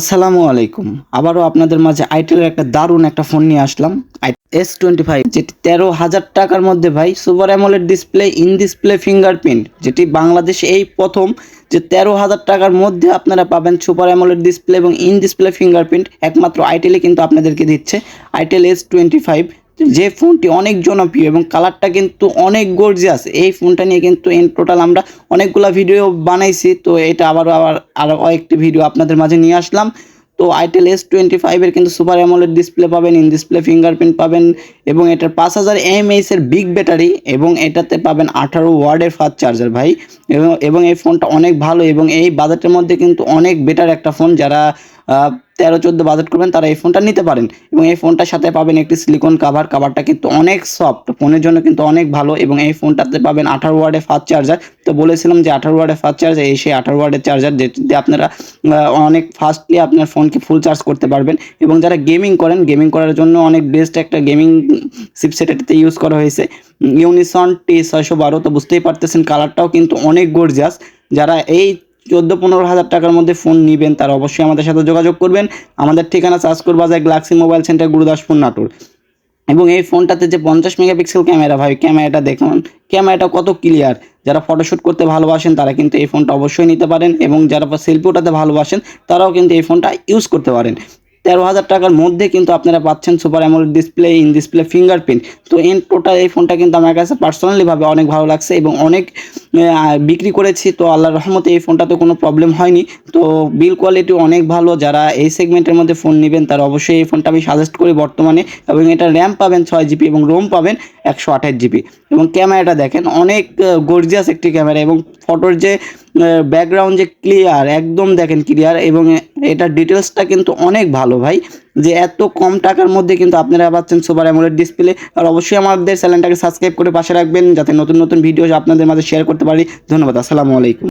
আসসালামু আলাইকুম। আবারও আপনাদের মাঝে আইটেলের একটা দারুণ একটা ফোন নিয়ে আসলাম। এস টোয়েন্টি ফাইভ যেটি তেরো হাজার টাকার মধ্যে ভাই super AMOLED display in display fingerprint যেটি বাংলাদেশে এই প্রথম যে তেরো হাজার টাকার মধ্যে আপনারা পাবেন সুপার অ্যামোলেড ডিসপ্লে এবং ইন ডিসপ্লে ফিঙ্গারপ্রিন্ট একমাত্র আইটেলে কিন্তু আপনাদেরকে দিচ্ছে। আইটেল এস টোয়েন্টি ফাইভ যে ফোনটি অনেক জনপ্রিয় এবং কালারটা কিন্তু অনেক গর্জিয়াস এই ফোনটা নিয়ে কিন্তু ইন টোটাল আমরা অনেকগুলো ভিডিও বানাইছি, তো এটা আবারও আবার আরও কয়েকটি ভিডিও আপনাদের মাঝে নিয়ে আসলাম। তো আইটেল এস টোয়েন্টি ফাইভের কিন্তু সুপার অ্যামোলেড ডিসপ্লে পাবেন ইন ডিসপ্লে ফিঙ্গারপ্রিন্ট পাবেন এবং এটার পাঁচ হাজার এর বিগ ব্যাটারি এবং এটাতে পাবেন আঠারো ওয়ার্ডের ফাস্ট চার্জার ভাই। এবং এবং এই ফোনটা অনেক ভালো এবং এই বাজেটের মধ্যে কিন্তু অনেক বেটার একটা ফোন যারা তেরো চোদ্দ বাজেট করবেন, তারা এই ফোনটা নিতে পারেন। এবং এই ফোনটার সাথে পাবেন একটি সিলিকন কাভার কাভারটা কিন্তু অনেক সফট ফোনের জন্য কিন্তু অনেক ভালো। এবং এই ফোনটাতে পাবেন আঠারো ওয়ার্ডের ফাস্ট চার্জার তো বলেছিলাম যে আঠারো ওয়ার্ডের ফাস্ট চার্জার এই সেই আঠারো ওয়ার্ডের চার্জার যেটিতে আপনারা অনেক ফাস্টলি আপনার ফোনকে ফুল চার্জ করতে পারবেন। এবং যারা গেমিং করেন গেমিং করার জন্য অনেক বেস্ট একটা গেমিং চিপসেট এটাতে ইউজ করা হয়েছে। ইউনিসন টি ছয়শো বারো, তো বুঝতেই পারতেছেন কালারটাও কিন্তু অনেক গর্জিয়াস যারা এই চোদ্দ পনেরো হাজার টাকার মধ্যে ফোন নেবেন, তারা অবশ্যই আমাদের সাথে যোগাযোগ করবেন। আমাদের ঠিকানা চাষকুর বাজার Galaxy mobile centre, Gurudaspur, Natore. এবং এই ফোনটাতে যে পঞ্চাশ মেগাপিক্সেল ক্যামেরা, ভাই, ক্যামেরাটা দেখুন, ক্যামেরাটা কত ক্লিয়ার যারা ফটোশ্যুট করতে ভালোবাসেন, তারা কিন্তু এই ফোনটা অবশ্যই নিতে পারেন এবং যারা সেলফি ওঠাতে ভালোবাসেন, তারাও কিন্তু এই ফোনটা ইউজ করতে পারেন। তেরো হাজার টাকার মধ্যে কিন্তু আপনারা পাচ্ছেন super AMOLED display in display fingerprint তো ইন টোটাল এই ফোনটা কিন্তু আমার কাছে পার্সোনালিভাবে অনেক ভালো লাগছে এবং অনেক বিক্রি করেছি। তো আল্লাহর রহমতে এই ফোনটাতে কোনো প্রবলেম হয়নি। তো বিল কোয়ালিটি অনেক ভালো। যারা এই সেগমেন্টের মধ্যে ফোন নেবেন, তারা অবশ্যই এই ফোনটা আমি সাজেস্ট করি বর্তমানে। এবং এটা র্যাম পাবেন ছয় জিবি এবং রোম পাবেন একশো আঠাশ জিবি এবং ক্যামেরাটা দেখেন, অনেক গর্জিয়াস একটি ক্যামেরা এবং ফটোর যে ব্যাকগ্রাউন্ড যে ক্লিয়ার একদম দেখেন ক্লিয়ার এবং এটার ডিটেলসটা কিন্তু অনেক ভালো ভাই, যে এত কম টাকার মধ্যে কিন্তু আপনারা পাচ্ছেন সুপার অ্যামোলেড ডিসপ্লে আর অবশ্যই আমাদের চ্যানেলটাকে সাবস্ক্রাইব করে পাশে রাখবেন, যাতে নতুন নতুন ভিডিও আপনাদের মাঝে শেয়ার করতে পারি। ধন্যবাদ, আসসালামু আলাইকুম।